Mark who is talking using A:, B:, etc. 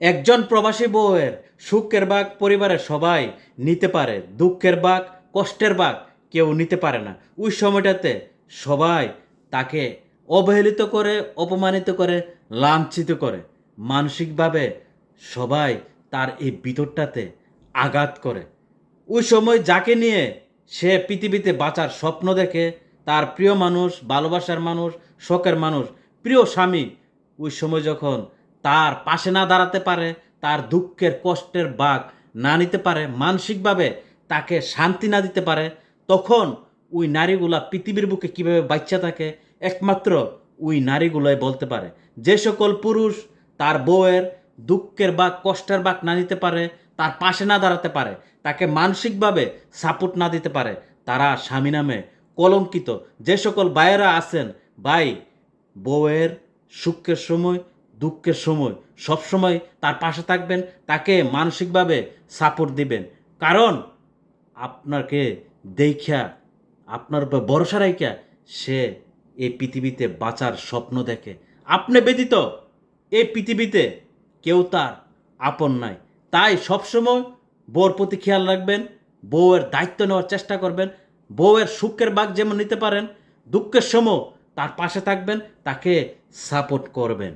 A: একজন প্রবাসী বউয়ের সুখের বাঘ পরিবারের সবাই নিতে পারে, দুঃখের বাঘ কষ্টের বাঘ কেউ নিতে পারে না। ওই সময়টাতে সবাই তাকে অবহেলিত করে, অপমানিত করে, লাঞ্ছিত করে। মানসিকভাবে সবাই তার এই ভিতরটাতে আঘাত করে। ওই সময় যাকে নিয়ে সে পৃথিবীতে বাঁচার স্বপ্ন দেখে, তার প্রিয় মানুষ, ভালোবাসার মানুষ, শখের মানুষ, প্রিয় স্বামী, ওই সময় যখন তার পাশে না দাঁড়াতে পারে, তার দুঃখের কষ্টের বাঘ না নিতে পারে, মানসিকভাবে তাকে শান্তি না দিতে পারে, তখন ওই নারীগুলা পৃথিবীর বুকে কীভাবে বাচ্চা থাকে, একমাত্র ওই নারীগুলোই বলতে পারে। যে সকল পুরুষ তার বউয়ের দুঃখের বাঘ, কষ্টের বাঘ না নিতে পারে, তার পাশে না দাঁড়াতে পারে, তাকে মানসিকভাবে সাপোর্ট না দিতে পারে, তারা স্বামী নামে কলঙ্কিত। যে সকল ভাইয়েরা আছেন, ভাই, বউয়ের সুখের সময় দুঃখের সময়, সব সময় তার পাশে থাকবেন, তাকে মানসিকভাবে সাপোর্ট দিবেন। কারণ আপনাকে দেখা আপনার উপর ভরসা রাইখা সে এই পৃথিবীতে বাঁচার স্বপ্ন দেখে। আপনি ব্যতীত এই পৃথিবীতে কেউ তার আপন নাই। তাই সবসময় বউর প্রতি খেয়াল রাখবেন, বউয়ের দায়িত্ব নেওয়ার চেষ্টা করবেন, বউয়ের সুখের বাঘ যেমন নিতে পারেন, দুঃখের সময় তার পাশে থাকবেন, তাকে সাপোর্ট করবেন।